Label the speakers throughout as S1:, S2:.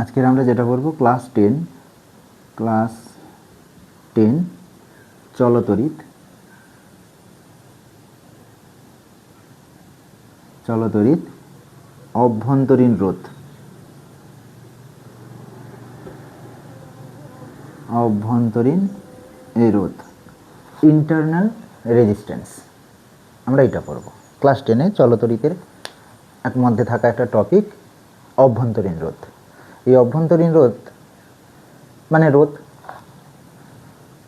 S1: আজকের আমরা যেটা করব ক্লাস টেন ক্লাস টেন চলতরিত চলতরিত অভ্যন্তরীণ রোধ। অভ্যন্তরীণ এই রোধ। ইন্টারনাল রেজিস্ট্যান্স আমরা এটা পড়ব ক্লাস টেনে চলতরিতের এক মধ্যে থাকা একটা টপিক অভ্যন্তরীণ রোধ। এই অভ্যন্তরীণ রোধ? মানে রোধ?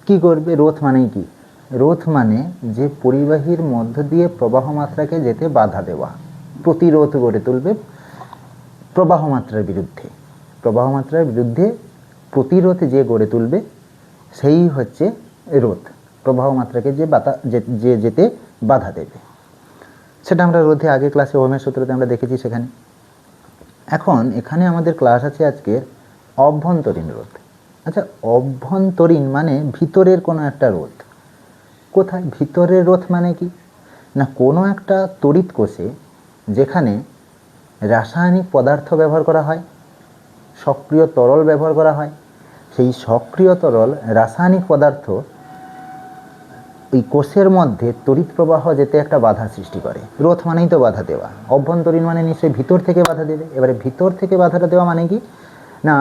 S1: কি করবে? রোধ মানেই কি? রোধ মানে যে পরিবাহীর মধ্য দিয়ে প্রবাহ মাত্রাকে যেতে বাধা দেওয়া। প্রতিরোধ গড়ে তুলবে প্রবাহ মাত্রার বিরুদ্ধে। প্রবাহ মাত্রার বিরুদ্ধে প্রতিরোধ যে গড়ে তুলবে, সেই হচ্ছে রোধ। প্রবাহ মাত্রাকে যে বাতা যে- যেতে বাধা দেবে। সেটা আমরা রোধে, আগে ক্লাসে ওমের সূত্রতে আমরা দেখেছি সেখানে। এখন এখানে আমাদের ক্লাস আছে আজকে অভ্যন্তরীণ রোধ। আচ্ছা অভ্যন্তরীণ মানে ভিতরের কোনো একটা রোধ। কোথায়? ভিতরের রোধ মানে কি? না, কোনো একটা তড়িৎ কোষে যেখানে রাসায়নিক পদার্থ ব্যবহার করা হয়, সক্রিয় তরল ব্যবহার করা হয়, সেই সক্রিয় তরল রাসায়নিক পদার্থ ওই কোষের মধ্যে তড়িৎ প্রবাহ যেতে একটা বাধা সৃষ্টি করে। রোধ মানেই তো বাধা দেওয়া। অভ্যন্তরীণ মানে নিশ্চয়ই ভিতর থেকে বাধা দেবে। এবারে ভিতর থেকে বাধাটা দেওয়া মানে কি? না,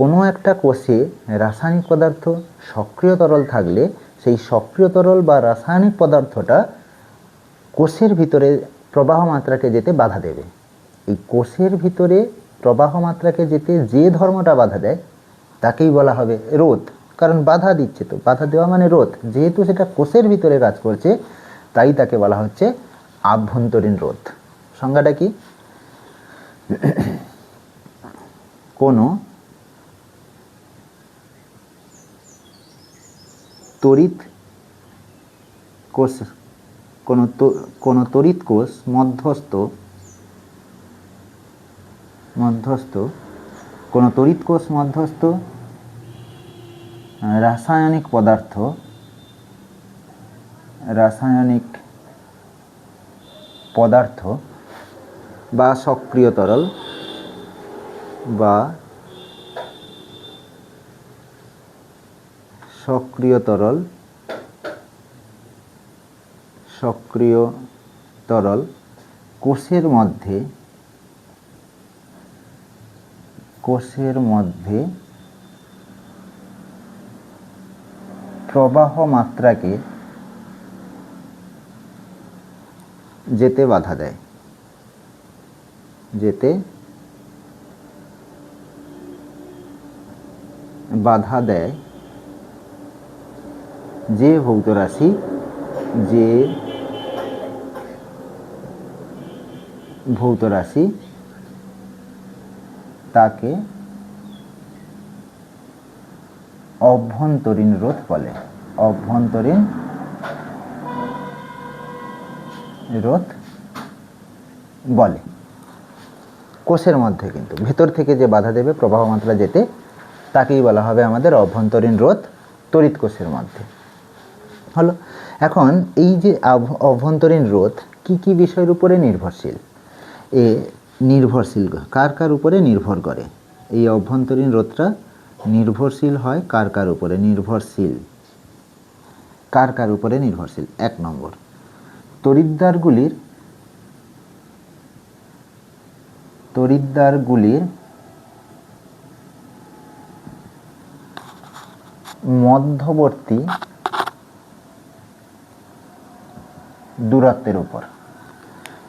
S1: কোনো একটা কোষে রাসায়নিক পদার্থ সক্রিয় তরল থাকলে সেই সক্রিয় তরল বা রাসায়নিক পদার্থটা কোষের ভিতরে প্রবাহ মাত্রাকে যেতে বাধা দেবে। এই কোষের ভিতরে প্রবাহ মাত্রাকে যেতে যে ধর্মটা বাধা দেয়, তাকেই বলা হবে রোধ। কারণ বাধা দিচ্ছে তো। বাধা দেওয়া মানে রোধ। যেহেতু সেটা কোষের ভিতরে কাজ করছে, তাই তাকে বলা হচ্ছে আভ্যন্তরীণ রোধ। সংজ্ঞাটা কি? কোনো তড়িৎ কোষ, কোনো কোনো তড়িৎ কোষ মধ্যস্থ মধ্যস্থ, কোনো তড়িৎ কোষ মধ্যস্থ রাসায়নিক পদার্থ রাসায়নিক পদার্থ বা সক্রিয় তরল বা সক্রিয় তরল সক্রিয় তরল কোষের মধ্যে কোষের মধ্যে প্রবাহ মাত্রাকে যেতে বাধা দেয়। যেতে বাধা দেয় যে ভৌত রাশি, যে ভৌত রাশি, তাকে অভ্যন্তরীণ রোধ বলে। অভ্যন্তরীণ রোধ বলে। কোষের মধ্যে কিন্তু, ভেতর থেকে যে বাধা দেবে প্রবাহ মাত্রা যেতে, তাকেই বলা হবে আমাদের অভ্যন্তরীণ রোধ তড়িৎ কোষের মধ্যে। হলো, এখন এই যে অভ্যন্তরীণ রোধ কি কি বিষয়ের উপরে নির্ভরশীল? এ নির্ভরশীল, কার কার উপরে নির্ভর করে? এই অভ্যন্তরীণ রোধটা নির্ভরশীল হয় কার কার উপরে নির্ভরশীল? কার কার উপরে নির্ভরশীল? এক নম্বর। তড়িৎদ্বারগুলির তড়িৎদ্বারগুলির মধ্যবর্তী দূরত্বের উপর।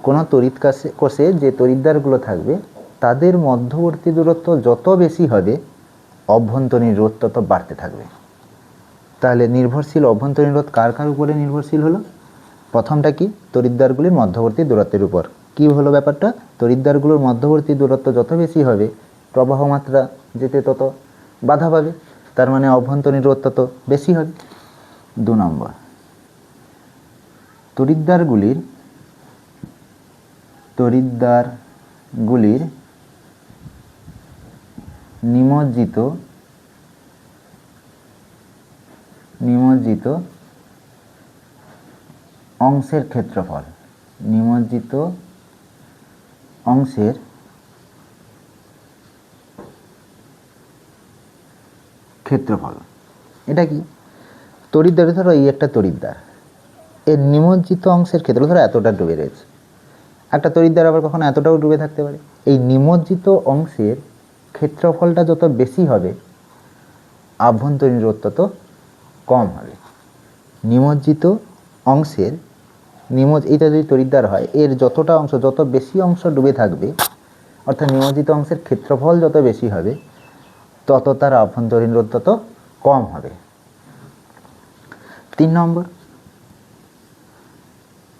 S1: কোনো তড়িৎ কোষে যে তড়িৎদ্বারগুলো থাকবে, তাদের মধ্যবর্তী দূরত্ব যত বেশি হবে অভ্যন্তরীণ রোধ তত বাড়তে থাকবে। তাহলে নির্ভরশীল অভ্যন্তরীণ রোধ কার কার উপরে নির্ভরশীল হলো? প্রথমটা কি? তড়িৎদ্বারগুলির মধ্যবর্তী দূরত্বের উপর। কি হলো ব্যাপারটা? তড়িৎদ্বারগুলোর মধ্যবর্তী দূরত্ব যত বেশি হবে, প্রবাহ মাত্রা যেতে তত বাধা পাবে। তার মানে অভ্যন্তরীণ রোধ তত বেশি হবে। দু নম্বর। তড়িৎদ্বারগুলির তড়িৎদ্বারগুলির নিমজ্জিত নিমজ্জিত অংশের ক্ষেত্রফল, নিমজ্জিত অংশের ক্ষেত্রফল। এটা কি? তড়িৎদ্বার ধরো এই একটা তড়িৎদ্বার। এর নিমজ্জিত অংশের ক্ষেত্র ধরো এতটা ডুবে রয়েছে। একটা তড়িৎদ্বার আবার কখনো এতটাও ডুবে থাকতে পারে? এই নিমজ্জিত অংশের ক্ষেত্রফলটা যত বেশি হবে, আভ্যন্তরীণ রোধ তত কম হবে। নিমজ্জিত অংশের নিমজ এইটা যদি তড়িৎদ্বার হয়, এর যতটা অংশ, যত বেশি অংশ ডুবে থাকবে, অর্থাৎ নিমজ্জিত অংশের ক্ষেত্রফল যত বেশি হবে, তত তার আভ্যন্তরীণ রোধ তত কম হবে। তিন নম্বর,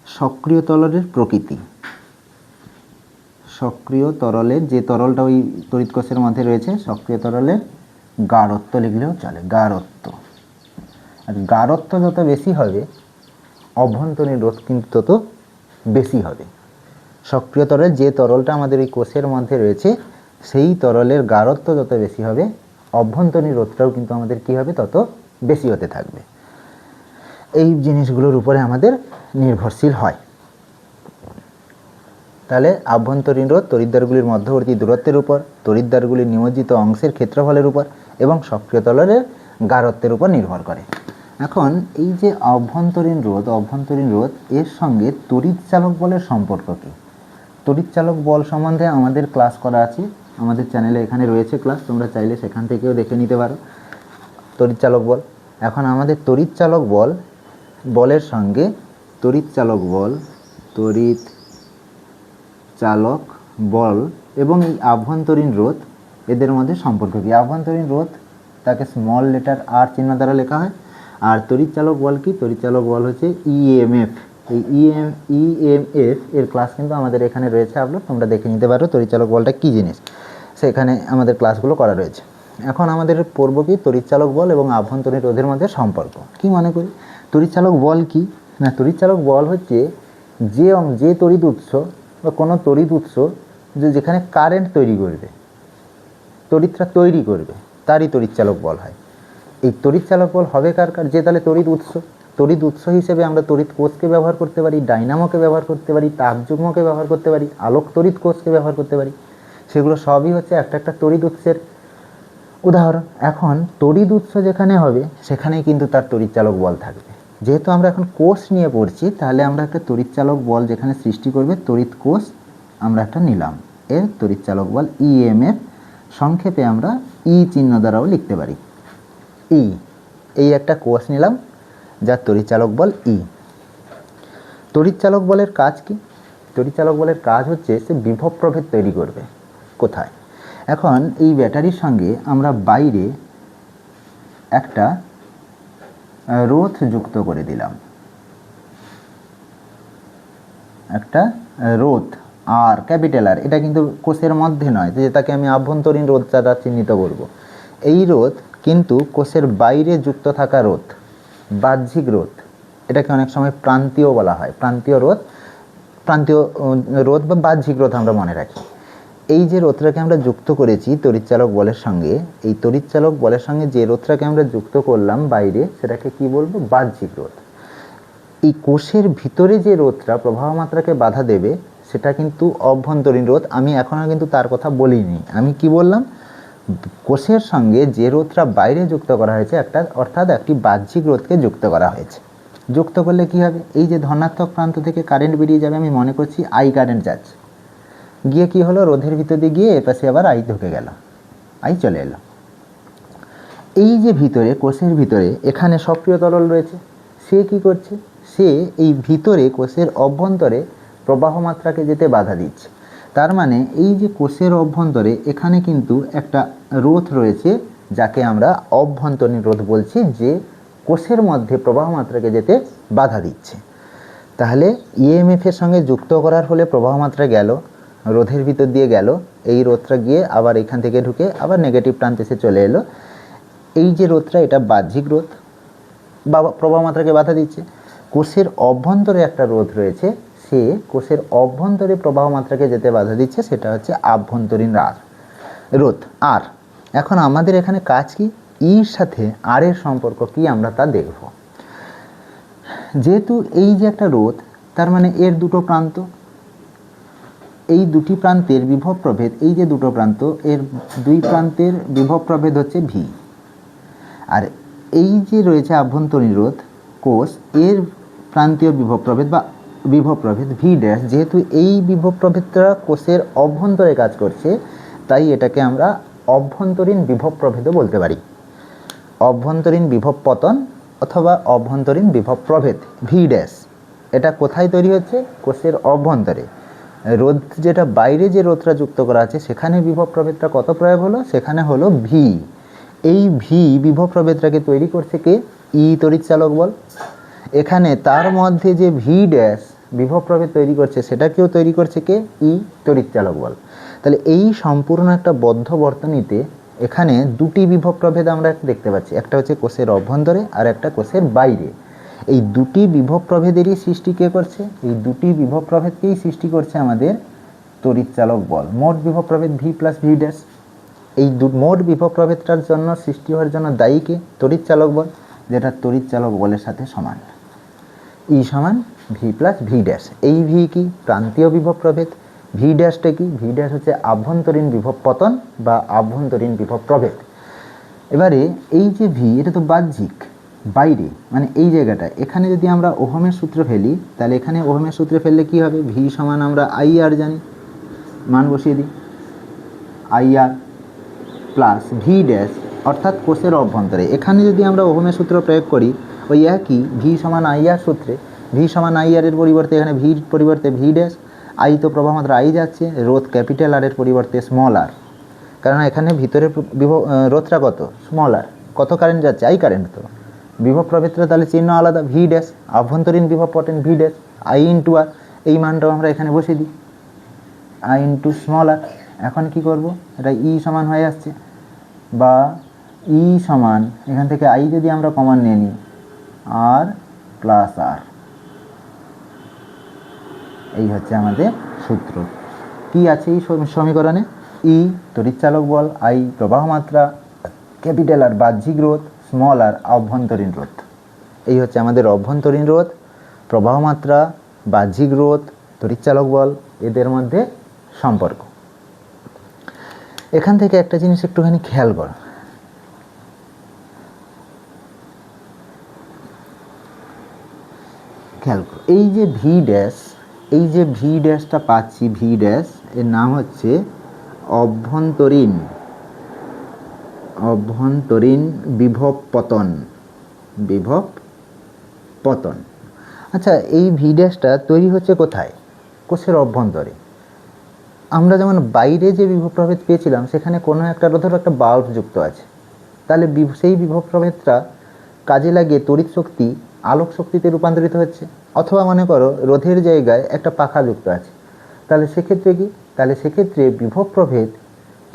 S1: সক্রিয় তরলের প্রকৃতি। সক্রিয় তরলের যে তরলটা ওই তড়িৎ কোষের মধ্যে রয়েছে, সক্রিয় তরলের গাঢ়ত্ব লিখলেও চলে, গাঢ়ত্ব। আর গাঢ়ত্ব যত বেশি হবে, অভ্যন্তরীণ রোধ কিন্তু তত বেশি হবে। সক্রিয় তরল যে তরলটা আমাদের ওই কোষের মধ্যে রয়েছে, সেই তরলের গাঢ়ত্ব যত বেশি হবে, অভ্যন্তরীণ রোধটাও কিন্তু আমাদের কি হবে, তত বেশি হতে থাকবে। এই জিনিসগুলোর উপরে আমাদের নির্ভরশীল হয়। তাহলে আভ্যন্তরীণ রোধ তড়িৎদ্বারগুলির মধ্যবর্তী দূরত্বের উপর তড়িৎদ্বারগুলির নিমজ্জিত অংশের ক্ষেত্রফলের উপর এবং সক্রিয় তরলের গাঢ়ত্বের উপর নির্ভর করে। এখন এই যে অভ্যন্তরীণ রোধ অভ্যন্তরীণ রোধ, এর সঙ্গে তড়িৎ চালক বলের সম্পর্ক কী? তড়িৎ চালক বল সম্বন্ধে আমাদের ক্লাস করা আছে, আমাদের চ্যানেলে এখানে রয়েছে ক্লাস, তোমরা চাইলে সেখান থেকেও দেখে নিতে পারো। তড়িৎ চালক বল, এখন আমাদের তড়িৎ চালক বল, বলের সঙ্গে তড়িৎ চালক বল, তড়িৎ চালক, বল এবং এই আভ্যন্তরীণ রোধ, এদের মধ্যে সম্পর্ক কী? আভ্যন্তরীণ রোধ, তাকে স্মল লেটার আর চিহ্ন দ্বারা লেখা হয়। আর তড়িৎ চালক বল কি? তড়িৎ চালক বল হচ্ছে ইএমএফ এই ইএম ইএমএফ এর ক্লাস কিন্তু আমাদের এখানে রয়েছে আপলোড তোমরা দেখে নিতে পারো তড়িৎ চালক বলটা কী জিনিস। সেখানে আমাদের ক্লাসগুলো করা রয়েছে। এখন আমাদের পড়ব কি? তড়িৎ চালক বল এবং আভ্যন্তরীণ রোধের মধ্যে সম্পর্ক। কি মনে করি? তড়িৎ চালক বল কি? না, তড়িৎ চালক বল হচ্ছে যে যে তড়িৎ উৎস বা কোনো তড়িৎ উৎস যে যেখানে কারেন্ট তৈরি করবে, তড়িৎটা তৈরি করবে, তারই তড়িৎ চালক বল হয়। এই তড়িৎ চালক বল হবে কার কার? যে তাহলে তড়িৎ উৎস। তড়িৎ উৎস হিসেবে আমরা তড়িৎ কোষকে ব্যবহার করতে পারি, ডাইনামোকে ব্যবহার করতে পারি, তাপযুগ্মকে ব্যবহার করতে পারি, আলোক তড়িৎ কোষকে ব্যবহার করতে পারি। সেগুলো সবই হচ্ছে একটা একটা তড়িৎ উৎসের উদাহরণ। এখন তড়িৎ উৎস যেখানে হবে, সেখানেই কিন্তু তার তড়িৎ চালক বল থাকবে। যেহেতু আমরা এখন কোষ নিয়ে পড়ছি, তাহলে আমরা একটা তড়িৎ চালক বল যেখানে সৃষ্টি করবে, তড়িৎ কোষ আমরা একটা নিলাম। এর তড়িৎ চালক বল ইএমএফ সংক্ষেপে আমরা ই চিহ্ন দ্বারাও লিখতে পারি। ই এই একটা কোষ নিলাম, যার তড়িৎ চালক বল ই তড়িৎ চালক বলের কাজ কি? তড়িৎ চালক বলের কাজ হচ্ছে সে বিভব প্রভেদ তৈরি করবে। কোথায়? এখন এই ব্যাটারির সঙ্গে আমরা বাইরে একটা রোধ যুক্ত করে দিলাম। একটা রোধ আর ক্যাপিটাল আর, এটা কিন্তু কোষের মধ্যে নয়, যে তাকে আমি আভ্যন্তরীণ রোধ দ্বারা চিহ্নিত করব। এই রোধ কিন্তু কোষের বাইরে যুক্ত থাকা রোধ বাহ্যিক রোধ এটাকে অনেক সময় প্রান্তীয় বলা হয়। প্রান্তীয় রোধ প্রান্তীয় রোধ বা বাহ্যিক রোধ আমরা মনে রাখি। এই যে রোধটাকে আমরা যুক্ত করেছি, তড়িৎচালক বলের সঙ্গে, এই তড়িৎচালক বলের সঙ্গে যে রোধটাকে আমরা যুক্ত করলাম বাইরে, সেটাকে কি বলব? বাহ্যিক রোধ এই কোষের ভিতরে যে রোধটা প্রবাহ মাত্রাকে বাধা দেবে, সেটা কিন্তু অভ্যন্তরীণ রোধ। আমি এখনও কিন্তু তার কথা বলিনি। আমি কি বললাম? কোষের সঙ্গে যে রোধটা বাইরে যুক্ত করা হয়েছে, একটা অর্থাৎ একটি বাহ্যিক রোধকে যুক্ত করা হয়েছে। যুক্ত করলে কি হবে? এই যে ধনাত্মক প্রান্ত থেকে কারেন্ট বেরিয়ে যাবে, আমি মনে করছি আই কারেন্ট যাচ্ছে। গিয়ে কি হলো? রোধের ভিতর দিয়ে গিয়ে এপাশে আবার আই ঢুকে গেল। আই চলে এলো। এই যে ভিতরে, কোষের ভিতরে এখানে সক্রিয় তরল রয়েছে, সে কি করছে? সে এই ভিতরে কোষের অভ্যন্তরে প্রবাহ মাত্রাকে যেতে বাধা দিচ্ছে। তার মানে এই যে কোষের অভ্যন্তরে এখানে কিন্তু একটা রোধ রয়েছে, যাকে আমরা অভ্যন্তরীণ রোধ বলছি, যে কোষের মধ্যে প্রবাহ মাত্রাকে যেতে বাধা দিচ্ছে। তাহলে ইএমএফের সঙ্গে যুক্ত করার ফলে প্রবাহ মাত্রা গেল রোধের ভিতর দিয়ে গেল, এই রোধটা গিয়ে আবার এখান থেকে ঢুকে আবার নেগেটিভ প্রান্তে এসে চলে এলো। এই যে রোধটা, এটা বাহ্যিক রোধ, বা প্রবাহ মাত্রাকে বাধা দিচ্ছে। কোষের অভ্যন্তরে একটা রোধ রয়েছে, সে কোষের অভ্যন্তরে প্রবাহ মাত্রাকে যেতে বাধা দিচ্ছে, সেটা হচ্ছে আভ্যন্তরীণ রার রোধ, আর। এখন আমাদের এখানে কাজ কি? ইর সাথে আর এর সম্পর্ক কি আমরা তা দেখব। যেহেতু এই যে একটা রোধ, তার মানে এর দুটো প্রান্ত এই দুটি প্রান্তের বিভব প্রভেদ এই যে দুটো প্রান্ত, এর দুই প্রান্তের বিভব প্রভেদ হচ্ছে ভি। আর এই যে রয়েছে আভ্যন্তরীণ রোধ কোষ, এর প্রান্তীয় বিভব প্রভেদ বা বিভব প্রভেদ ভি ড্যাশ, যেহেতু এই বিভব প্রভেদটা কোষের অভ্যন্তরে কাজ করছে, তাই এটাকে আমরা অভ্যন্তরীণ বিভব প্রভেদও বলতে পারি। অভ্যন্তরীণ বিভব পতন অথবা অভ্যন্তরীণ বিভব প্রভেদ ভি ড্যাশ। এটা কোথায় তৈরি হচ্ছে? কোষের অভ্যন্তরে। রোধ যেটা বাইরে যে রোধটা যুক্ত করা আছে, সেখানে বিভব প্রভেদটা কত প্রয়োগ হলো? সেখানে হলো ভি এই ভি বিভব প্রভেদটাকে তৈরি করছে কে? ই তড়িৎ চালক বল। এখানে তার মধ্যে যে ভি ড্যাশ বিভব প্রভেদ তৈরি করছে, সেটাকেও তৈরি করছে কে? ই তড়িৎ চালক বল। তাহলে এই সম্পূর্ণ একটা বদ্ধ বর্তনীতে এখানে দুটি বিভব প্রভেদ আমরা দেখতে পাচ্ছি। একটা হচ্ছে কোষের অভ্যন্তরে আর একটা কোষের বাইরে। এই দুটি বিভব প্রভেদেরই সৃষ্টি কে করছে? এই দুটি বিভব প্রভেদকেই সৃষ্টি করছে আমাদের তড়িৎ চালক বল। মোট বিভব প্রভেদ ভি প্লাস ভি ড্যাশ এই দু, মোট বিভব প্রভেদটার জন্য, সৃষ্টি হওয়ার জন্য দায়ী কে? তড়িৎ চালক বল, যেটা তড়িৎ চালক বলের সাথে সমান। ই সমান ভি প্লাস ভি ড্যাশ এই ভি কি? প্রান্তীয় বিভব প্রভেদ। ভি ড্যাশটা কি? ভি ড্যাশ হচ্ছে আভ্যন্তরীণ বিভব পতন বা আভ্যন্তরীণ বিভব প্রভেদ। এবারে এই যে ভি এটা তো বাহ্যিক। বাইরে মানে এই জায়গাটা, এখানে যদি আমরা ওহমের সূত্র ফেলি, তাহলে এখানে ওহমের সূত্রে ফেললে কি হবে? ভি সমান আমরা আই আর জানি। মান বসিয়ে দিই। I R plus V dash অর্থাৎ কোষের অভ্যন্তরে। এখানে যদি আমরা ওহমের সূত্র প্রয়োগ করি, ওই একই ভি সমান আই আর সূত্রে। ভি সমান আই আর এর পরিবর্তে এখানে ভির পরিবর্তে ভি ড্যাশ আই তো প্রবাহ মাত্রা আই যাচ্ছে, রোধ ক্যাপিটাল আর এর পরিবর্তে স্মল আর কারণ এখানে ভিতরে রোধটা কত? স্মল আর কত কারেন্ট যাচ্ছে? আই কারেন্ট তো। বিভব প্রভেদটা তাহলে চিহ্ন আলাদা ভি ড্যাশ আভ্যন্তরীণ বিভব potent V dash I into R এই মানটাও আমরা এখানে বসিয়ে দিই। আই ইন্টু স্মল আর এখন কি করব? এটা ই সমান হয়ে আসছে। বা ই সমান, এখান থেকে আই যদি আমরা কমান নিয়ে নিই আর প্লাস আর এই হচ্ছে আমাদের সূত্র। কি আছে এই সম- সমীকরণে? ই তড়িৎচালক বল আই প্রবাহ মাত্রা ক্যাপিটাল আর বাহ্যিক রোধ স্মল আর অভ্যন্তরীণ রোধ। এই হচ্ছে আমাদের অভ্যন্তরীণ রোধ, প্রবাহ মাত্রা, বাহ্যিক রোধ, তড়িৎচালক বল, এদের মধ্যে সম্পর্ক। এখান থেকে একটা জিনিস একটুখানি খেয়াল করো। খেয়াল করো, এই যে ভি ড্যাশ এই যে ভি ড্যাশটা পাচ্ছি ভি ড্যাশ এর নাম হচ্ছে অভ্যন্তরীণ। অভ্যন্তরীণ বিভব পতন। বিভব পতন। আচ্ছা এই ভি ড্যাশটা তৈরি হচ্ছে কোথায়? কোষের অভ্যন্তরে। আমরা যেমন বাইরে যে বিভব প্রভেদ পেয়েছিলাম, সেখানে কোনো একটা, ধরো একটা বাল্ব যুক্ত আছে। তাহলে সেই বিভব প্রভেদটা কাজে লাগিয়ে তড়িৎ শক্তি আলোক শক্তিতে রূপান্তরিত হচ্ছে। অথবা মনে করো রোধের জায়গায় একটা পাখা যুক্ত আছে। তাহলে সেক্ষেত্রে কি? তাহলে সেক্ষেত্রে বিভব প্রভেদ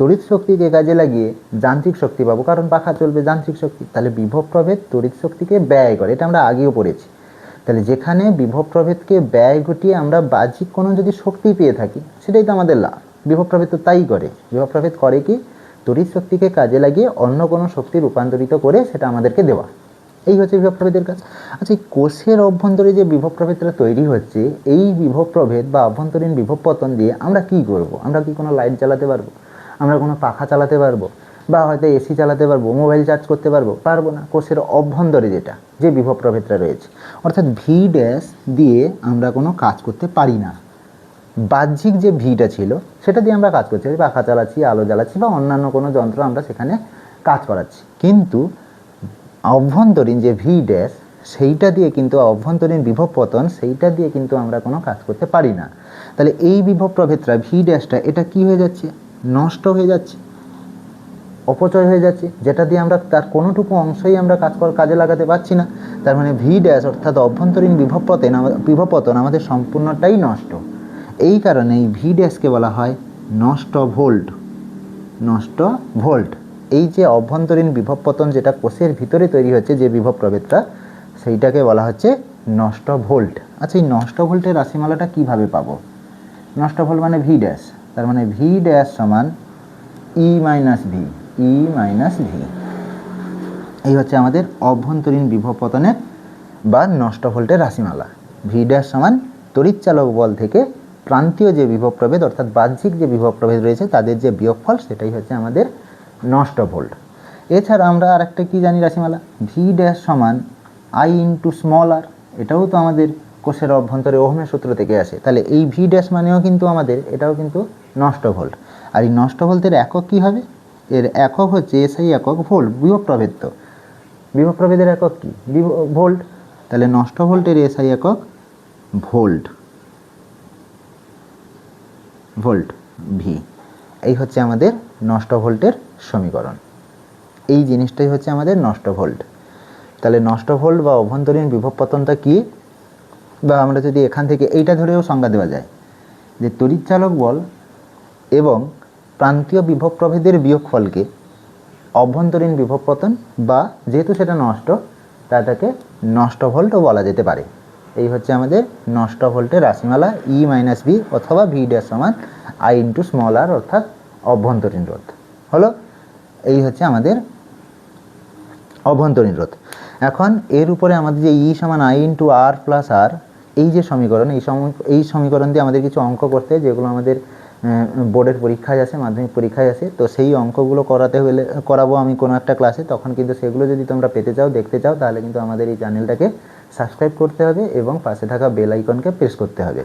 S1: তড়িৎ শক্তিকে কাজে লাগিয়ে যান্ত্রিক শক্তি পাবো। কারণ পাখা চলবে যান্ত্রিক শক্তি। তাহলে বিভব প্রভেদ তড়িৎ শক্তিকে ব্যয় করে। এটা আমরা আগেও পড়েছি। তাহলে যেখানে বিভব প্রভেদকে ব্যয় ঘটিয়ে আমরা বাহ্যিক কোনো যদি শক্তি পেয়ে থাকি, সেটাই তো আমাদের লাভ। বিভব প্রভেদ তো তাই করে। বিভব প্রভেদ করে কি? তড়িৎ শক্তিকে কাজে লাগিয়ে অন্য কোনো শক্তি রূপান্তরিত করে সেটা আমাদেরকে দেওয়া। এই হচ্ছে বিভব প্রভেদের কাজ। আচ্ছা এই কোষের অভ্যন্তরে যে বিভব প্রভেদটা তৈরি হচ্ছে, এই বিভব প্রভেদ বা অভ্যন্তরীণ বিভব পতন দিয়ে আমরা কি করব? আমরা কি কোনো লাইট জ্বালাতে পারব? আমরা কোনো পাখা চালাতে পারব বা হয়তো এসি চালাতে পারব, মোবাইল চার্জ করতে পারব পারব না। কোষের অভ্যন্তরে যেটা, যে বিভব প্রভেদটা রয়েছে। অর্থাৎ ভি ড্যাশ দিয়ে আমরা কোনো কাজ করতে পারি না। বাহ্যিক যে ভিটা ছিল, সেটা দিয়ে আমরা কাজ করছি। পাখা চালাচ্ছি, আলো জ্বালাচ্ছি বা অন্যান্য কোনো যন্ত্র আমরা সেখানে কাজ করাচ্ছি। কিন্তু অভ্যন্তরীণ যে ভি ড্যাশ সেইটা দিয়ে কিন্তু অভ্যন্তরীণ বিভব পতন, সেইটা দিয়ে কিন্তু আমরা কোনো কাজ করতে পারি না। তাহলে এই বিভব প্রভেদটা ভি ড্যাশটা এটা কি হয়ে যাচ্ছে? নষ্ট হয়ে যাচ্ছে, অপচয় হয়ে যাচ্ছে, যেটা দিয়ে আমরা তার কোনোটুকু অংশই আমরা কাজ কাজে লাগাতে পারছি না। তার মানে ভি ড্যাশ অর্থাৎ অভ্যন্তরীণ বিভব পতন আমা- বিভব পতন আমাদের সম্পূর্ণটাই নষ্ট। এই কারণে এই ভি ড্যাশকে বলা হয় নষ্ট ভোল্ট নষ্ট ভোল্ট এই যে অভ্যন্তরীণ বিভব পতন যেটা কোষের ভিতরে তৈরি হচ্ছে, যে বিভব প্রভেদটা, সেইটাকে বলা হচ্ছে নষ্ট ভোল্ট আচ্ছা এই নষ্ট ভোল্টের রাশিমালাটা কীভাবে পাবো? নষ্ট ভোল্ট মানে ভি ড্যাশ তার মানে ভি ড্যাশ সমান E minus V E minus V এই হচ্ছে আমাদের অভ্যন্তরীণ বিভব পতনের বা নষ্ট ভোল্টের রাশিমালা। ভি ড্যাশ সমান তড়িৎচালক বল থেকে প্রান্তীয় যে বিভব প্রভেদ, অর্থাৎ বাহ্যিক যে বিভব প্রভেদ রয়েছে, তাদের যে বিয়োগফল, সেটাই হচ্ছে আমাদের নষ্ট ভোল্ট। এছাড়া আমরা আর একটা কী জানি রাশিমালা? ভি ড্যাশ সমান আই ইন্টু স্মল আর এটাও তো আমাদের কোষের অভ্যন্তরে ওহমের সূত্র থেকে আসে। তাহলে এই ভি ড্যাশ মানেও কিন্তু আমাদের এটাও কিন্তু নষ্ট ভোল্ট আর এই নষ্ট ভোল্টের একক কী হবে? এর একক হচ্ছে এসআই একক ভোল্ট বিভব প্রভেদ তো প্রভেদের একক কী? ভোল্ট তাহলে নষ্ট ভোল্টের এসআই একক ভোল্ট ভোল্ট ভি এই হচ্ছে আমাদের নষ্ট ভোল্টের সমীকরণ। এই জিনিসটাই হচ্ছে আমাদের নষ্ট ভোল্ট তাহলে নষ্ট ভোল্ট বা অভ্যন্তরীণ বিভব পতনটা কী? বা আমরা যদি এখান থেকে এইটা ধরেও সংজ্ঞা দেওয়া যায় যে তড়িৎচালক বল এবং প্রান্তীয় বিভব প্রভেদের বিয়োগফলকে অভ্যন্তরীণ বিভব পতন বা যেহেতু সেটা নষ্ট তাটাকে নষ্ট ভোল্টও বলা যেতে পারে। এই হচ্ছে আমাদের নষ্ট ভোল্টের রাশিমালা ই মাইনাস বি অথবা ভি ড্যাশ সমান আই ইন্টু স্মল আর অর্থাৎ অভ্যন্তরীণ রোধ। হলো? এই হচ্ছে আমাদের অভ্যন্তরীণ রোধ। এখন এর উপরে আমাদের যে ই সমান I into R plus R এই যে সমীকরণ, এই এই সমীকরণ দিয়ে আমাদের কিছু অঙ্ক করতে হয়, যেগুলো আমাদের বোর্ডের পরীক্ষায় আসে, মাধ্যমিক পরীক্ষায় আসে, তো সেই অঙ্কগুলো করাতে হলে, করাবো আমি কোনো একটা ক্লাসে, তখন কিন্তু সেগুলো যদি তোমরা পেতে চাও, দেখতে চাও, তাহলে কিন্তু আমাদের এই চ্যানেলটাকে সাবস্ক্রাইব করতে হবে এবং পাশে থাকা বেল আইকনকে প্রেস করতে হবে।